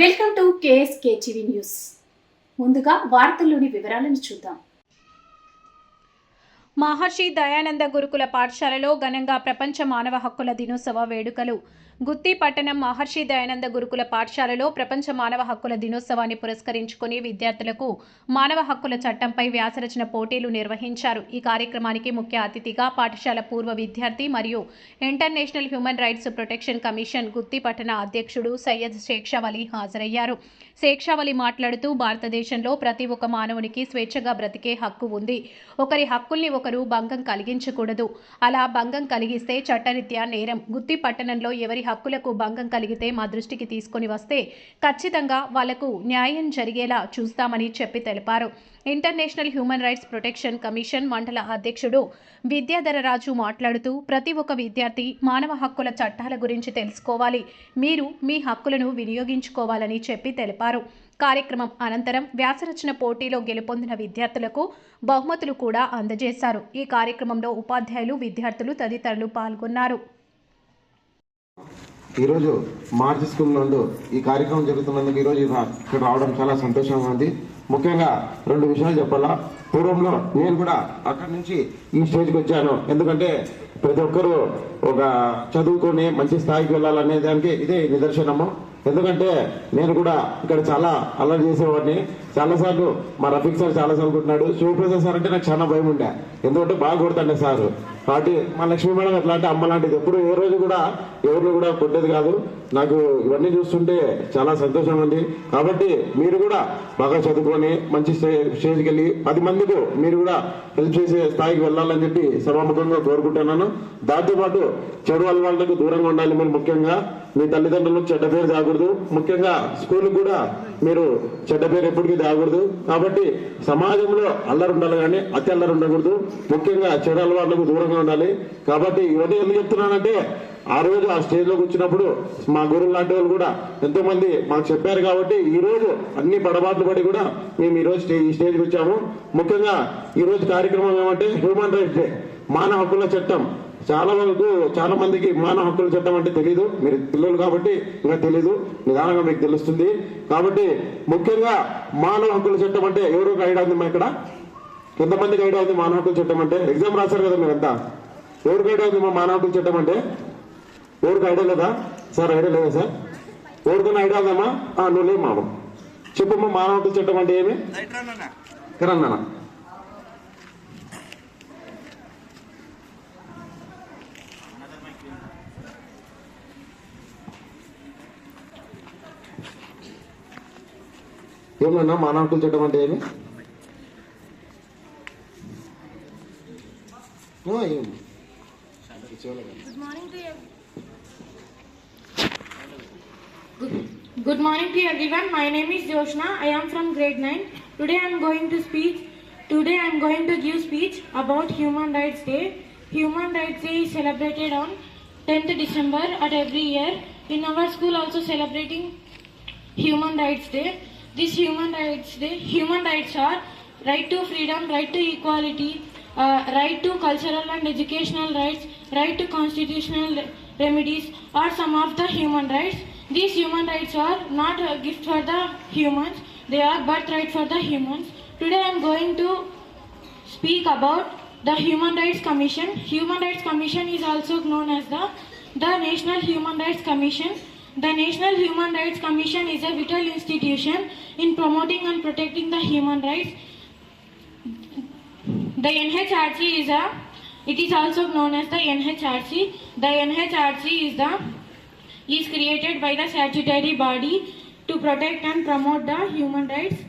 Welcome to KSK TV news. ముందుగా వార్తల్లోని వివరాలను చూద్దాం. మహర్షి దయానంద గురుకుల పాఠశాలలో ఘనంగా ప్రపంచ మానవ హక్కుల దినోత్సవ వేడుకలు. గుత్తి పట్టణం మహర్షి దయానంద గురుకుల పాఠశాలలో ప్రపంచ మానవ హక్కుల దినోత్సవాన్ని పురస్కరించుకుని విద్యార్థులకు మానవ హక్కుల చట్టంపై వ్యాసరచన పోటీలు నిర్వహించారు. ఈ కార్యక్రమానికి ముఖ్య అతిథిగా పాఠశాల పూర్వ విద్యార్థి మరియు international human rights protection commission Gooty పట్టణ అధ్యక్షుడు సయ్యద్ శేక్షావలి హాజరయ్యారు. శేక్షావలి మాట్లాడుతూ భారతదేశంలో ప్రతి ఒక్క మానవునికి స్వేచ్ఛగా బ్రతికే హక్కు ఉంది. ఒకరి హక్కుల్ని ఒకరు భంగం కలిగించకూడదు. అలా భంగం కలిగిస్తే చట్టరీత్యా నేరం. గుత్తి పట్టణంలో ఎవరి హక్కులకు భంగం కలిగితే మా దృష్టికి తీసుకొని వస్తే ఖచ్చితంగా వాళ్ళకు న్యాయం జరిగేలా చూస్తామని చెప్పి తెలిపారు. International human rights protection commission మండల అధ్యక్షుడు విద్యాధరరాజు మాట్లాడుతూ ప్రతి ఒక్క విద్యార్థి మానవ హక్కుల చట్టాల గురించి తెలుసుకోవాలి. మీరు మీ హక్కులను వినియోగించుకోవాలని చెప్పి తెలిపారు. కార్యక్రమం అనంతరం వ్యాసరచన పోటీలో గెలుపొందిన విద్యార్థులకు బహుమతులు కూడా అందజేశారు. ఈ కార్యక్రమంలో ఉపాధ్యాయులు విద్యార్థులు తదితరులు పాల్గొన్నారు. ఈరోజు మార్చి స్కూల్ నందు ఈ కార్యక్రమం జరుగుతున్నందుకు ఈరోజు ఇక్కడ రావడం చాలా సంతోషంగా ఉంది. ముఖ్యంగా రెండు విషయాలు చెప్పాలా? పూర్వంలో నేను కూడా అక్కడి నుంచి ఈ స్టేజ్కి వచ్చాను. ఎందుకంటే ప్రతి ఒక్కరూ ఒక చదువుకొని మంచి స్థాయికి వెళ్ళాలనే దానికి ఇదే నిదర్శనము. ఎందుకంటే నేను కూడా ఇక్కడ చాలా అల్లరి చేసేవాడిని. చాలాసార్లు మా రఫీక్ సార్ చాలాసార్లు కొట్టినాడు. శివప్రసాద్ సార్ అంటే నాకు చాలా భయం ఉండే. ఎందుకంటే బాగా కొడతాండే సార్. కాబట్టి మా లక్ష్మీ మేడం అట్లా అంటే అమ్మ లాంటిది. ఎప్పుడు ఏ రోజు కూడా ఎవరిని కూడా కొట్టేది కాదు. నాకు ఇవన్నీ చూస్తుంటే చాలా సంతోషం ఉంది కాబట్టి మీరు కూడా బాగా చదువుకొని మంచి స్టే- స్టేజ్కి వెళ్ళి పది మందికి మీరు కూడా హెల్ప్ చేసే స్థాయికి వెళ్ళాలని చెప్పి సభాముఖంగా కోరుకుంటున్నాను. దాంతోపాటు చెడు అలవాట్లకు దూరంగా ఉండాలి మీరు ముఖ్యంగా. మీ తల్లిదండ్రులకు చెడ్డ పేరు తాగకూడదు ముఖ్యంగా స్కూల్ కూడా మీరు చెడ్డ పేరు ఎప్పటికీ తాగకూడదు కాబట్టి సమాజంలో అల్లరి ఉండాలి కానీ అతి అల్లరి ఉండకూడదు. ముఖ్యంగా చెడు అలవాట్లకు దూరంగా ఉండాలి. కాబట్టి ఇవన్నీ ఎందుకు చెప్తున్నానంటే ఆ రోజు ఆ స్టేజ్లో కూర్చున్నప్పుడు మా గురువు లాంటి వాళ్ళు కూడా ఎంతో మంది మాకు చెప్పారు కాబట్టి ఈ రోజు అన్ని పడబాట్లు పడి కూడా మేము ఈ రోజు ఈ స్టేజ్కి వచ్చాము. ముఖ్యంగా ఈ రోజు కార్యక్రమం ఏమంటే హ్యూమన్ రైట్స్ డే మానవ హక్కుల చట్టం. చాలా వరకు చాలా మందికి మానవ హక్కుల చట్టం అంటే తెలియదు మీరు పిల్లలు కాబట్టి ఇంకా తెలీదు. నిదానంగా మీకు తెలుస్తుంది. కాబట్టి ముఖ్యంగా మానవ హక్కుల చట్టం అంటే ఎవరో గైడ్ అంది మా ఇక్కడ? ఎంతమందికి ఐడియా ఉంది మానవ హక్కుల చట్టం అంటే. ఎగ్జామ్ రాశారు కదా మీరంతా. ఎవరికి ఐడియా ఉంది మా మానవ హక్కుల చట్టం అంటే? ఎవరికి ఐడియా లేదా? సార్ ఐడియా లేదా సార్? ఎవరికన్నా ఐడియా ఉందమ్మా నువ్వు లేవు మామ చెప్పమ్మా మానవ హక్కుల చట్టం అంటే ఏమి? కిరణ్ ఏమన్నా మానవ హక్కుల చట్టం అంటే ఏమి? ఆ, ఏం Good morning to everyone. My name is Joshna. I am from grade 9. Today I am going to speak. Today I am going to give speech about Human Rights Day. Human Rights Day is celebrated on 10th December at every year. In our school also celebrating Human Rights Day. This Human Rights Day, human rights are right to freedom, right to equality, uh, right to cultural and educational rights, right to constitutional re- remedies are some of the human rights. These human rights are not a gift for the humans, they are birthright for the humans. Today I am going to speak about the Human Rights Commission. Human Rights Commission is also known as the, the National Human Rights Commission. The National Human Rights Commission is a vital institution in promoting and protecting the human rights. The NHRC is a, it is also known as the NHRC. The NHRC is the, is created by the statutory body to protect and promote the human rights.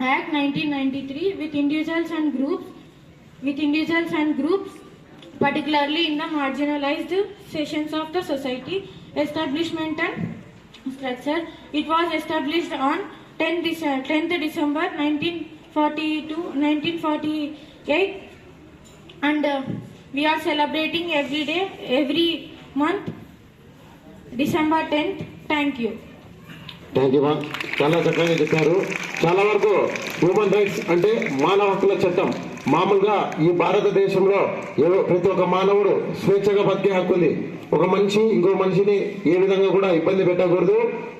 Act 1993 with individuals and groups with individuals and groups particularly in the marginalized sections of the society establishment and structure it was established on 10 Dece- 10th december 1942 1948 and uh, we are celebrating every day every month december 10th thank you. Thank you మా చాలా చక్కగా చెప్పారు. చాలా వరకు human rights అంటే మానవ హక్కుల చట్టం. మామూలుగా ఈ భారతదేశంలో ఏవో ప్రతి ఒక్క మానవుడు స్వేచ్ఛగా బతికే హక్కు ఉంది. ఒక మనిషి ఇంకో మనిషిని ఏ విధంగా కూడా ఇబ్బంది పెట్టకూడదు.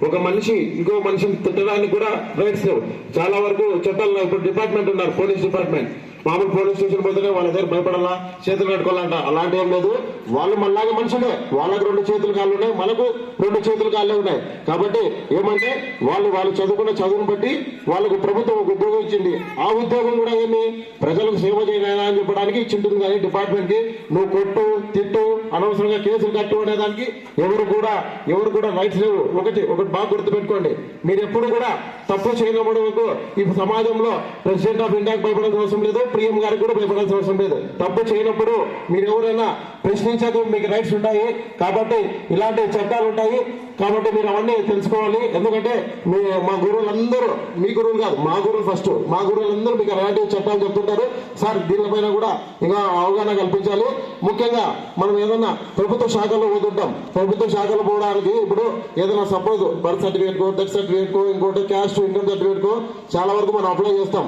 ఒక మనిషి ఇంకో మనిషిని తిట్టడానికి కూడా రైట్స్ లేవు. చాలా వరకు చట్టాలు ఇప్పుడు డిపార్ట్మెంట్ ఉన్నారు పోలీస్ డిపార్ట్మెంట్ మామూలు పోలీస్ స్టేషన్ పోతేనే వాళ్ళ దగ్గర భయపడాలా చేతులు కట్టుకోవాలంట. అలాంటి ఏం లేదు. వాళ్ళు మనలాగే మనుషులే. వాళ్ళకి రెండు చేతులు కాళ్ళు ఉన్నాయి మనకు రెండు చేతులు కాళ్ళే ఉన్నాయి. కాబట్టి ఏమంటే వాళ్ళు వాళ్ళు చదువుకున్న చదువును బట్టి వాళ్ళకు ప్రభుత్వం ఒక ఉద్యోగం ఇచ్చింది. ఆ ఉద్యోగం కూడా ఏమి? ప్రజలకు సేవ చేయాలా అని చెప్పడానికి ఇచ్చింటుంది కానీ డిపార్ట్మెంట్కి నువ్వు కొట్టు తిట్టు అనవసరంగా కేసులు కట్టు అనేదానికి ఎవరు కూడా ఎవరు కూడా రైట్స్ లేవు. ఒకటి ఒకటి బాగా గుర్తుపెట్టుకోండి. మీరు ఎప్పుడు కూడా తప్పు చేయడం వరకు ఈ సమాజంలో ప్రెసిడెంట్ ఆఫ్ ఇండియాకి భయపడాల్సిన అవసరం లేదు. ప్రియం గారికి కూడా భయపడాల్సిన అవసరం లేదు. తప్పు చేయనప్పుడు మీరు ఎవరైనా ప్రశ్నించదు మీకు రైట్స్ ఉంటాయి. కాబట్టి ఇలాంటి చట్టాలు ఉంటాయి. కాబట్టి మీరు అవన్నీ తెలుసుకోవాలి. ఎందుకంటే మీ మా గురువులందరూ మీ గురువులు కాదు మా గురువులు ఫస్ట్ మా గురువులందరూ మీకు అలాంటి చట్టాలు చెప్తుంటారు. సార్ దీనిపైన కూడా ఇంకా అవగాహన కల్పించాలి. ముఖ్యంగా మనం ఏదైనా ప్రభుత్వ శాఖలో పోతుంటాం. ప్రభుత్వ శాఖలో పోవడానికి ఇప్పుడు ఏదైనా సపోజ్ బర్త్ సర్టిఫికేట్ కో డెత్ సర్టిఫికేట్ కో ఇంకోటి క్యాస్ట్ ఇన్కమ్ సర్టిఫికేట్ కో చాలా వరకు మనం అప్లై చేస్తాం.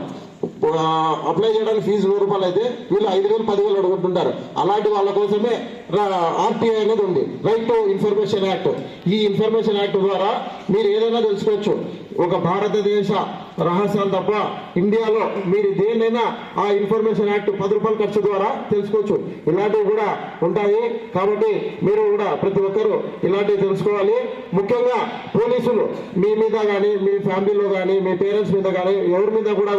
అప్లై చేయడానికి ఫీజు నూరు రూపాయలు అయితే వీళ్ళు ఐదు వేలు పదివేలు అడుగుతుంటారు. అలాంటి వాళ్ళ కోసమే ఆర్టీఐ అనేది ఉంది. రైట్ టు ఇన్ఫర్మేషన్ యాక్ట్ ఈ ఇన్ఫర్మేషన్ యాక్ట్ ద్వారా మీరు ఏదైనా తెలుసుకోవచ్చు. ఒక భారతదేశ రహస్యాలు తప్ప ఇండియాలో మీరు దేనైనా ఆ ఇన్ఫర్మేషన్ యాక్ట్ పది రూపాయల ఖర్చు ద్వారా తెలుసుకోవచ్చు. ఇలాంటివి కూడా ఉంటాయి. కాబట్టి మీరు కూడా ప్రతి ఒక్కరూ ఇలాంటివి తెలుసుకోవాలి. ముఖ్యంగా పోలీసులు మీ మీద కానీ మీ ఫ్యామిలీలో కానీ మీ పేరెంట్స్ మీద కానీ ఎవరి మీద కూడా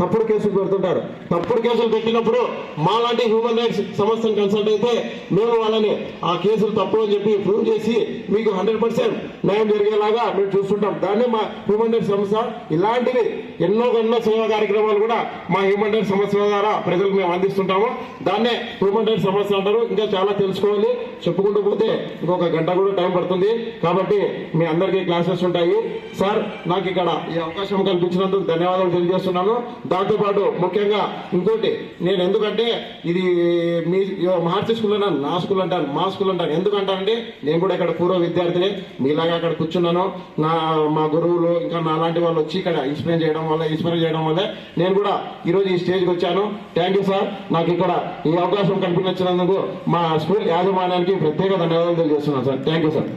తప్పుడు కేసులు పెడుతుంటారు. తప్పుడు కేసులు పెట్టినప్పుడు మాలాంటి హ్యూమన్ రైట్స్ సంస్థను కన్సల్ట్ అయితే మేము వాళ్ళని ఆ కేసులు తప్పు అని చెప్పి ప్రూవ్ చేసి మీకు హండ్రెడ్ పర్సెంట్ న్యాయం జరిగేలాగా మేము చూస్తుంటాం. దాన్ని మా హ్యూమన్ రైట్స్ సంస్థ ఇలాంటివి ఎన్నో ఎన్నో సేవా కార్యక్రమాలు కూడా మా హ్యూమన్ రైట్స్ సంస్థ ద్వారా ప్రజలకు మేము అందిస్తుంటాము. దాన్నే హ్యూమన్ రైట్స్ సంస్థ అంటారు. ఇంకా చాలా తెలుసుకోవాలి. చెప్పుకుంటూ పోతే ఇంకొక గంట కూడా టైం పడుతుంది. కాబట్టి మీ అందరికీ క్లాసెస్ ఉంటాయి. సార్ నాకు ఇక్కడ ఈ అవకాశం కల్పించినందుకు ధన్యవాదాలు తెలియజేస్తున్నాను. దాంతోపాటు ముఖ్యంగా ఇంకోటి నేను ఎందుకంటే ఇది మీ మహర్షి స్కూల్ అన్నాను నా స్కూల్ అంటాను మా స్కూల్ అంటాను. ఎందుకంటానంటే నేను కూడా ఇక్కడ పూర్వ విద్యార్థిని. మీలాగా అక్కడ కూర్చున్నాను. నా మా గురువులు ఇంకా నాలాంటి వాళ్ళు వచ్చి ఇక్కడ ఇన్స్పైర్ చేయడం వల్ల ఇన్స్పైర్ చేయడం వల్ల నేను కూడా ఈరోజు ఈ స్టేజ్కి వచ్చాను. థ్యాంక్ యూ సార్ నాకు ఇక్కడ ఈ అవకాశం కల్పించినందుకు మా స్కూల్ యాజమాన్యానికి ప్రత్యేక ధన్యవాదాలు తెలియజేస్తున్నాను సార్ థ్యాంక్ యూ సార్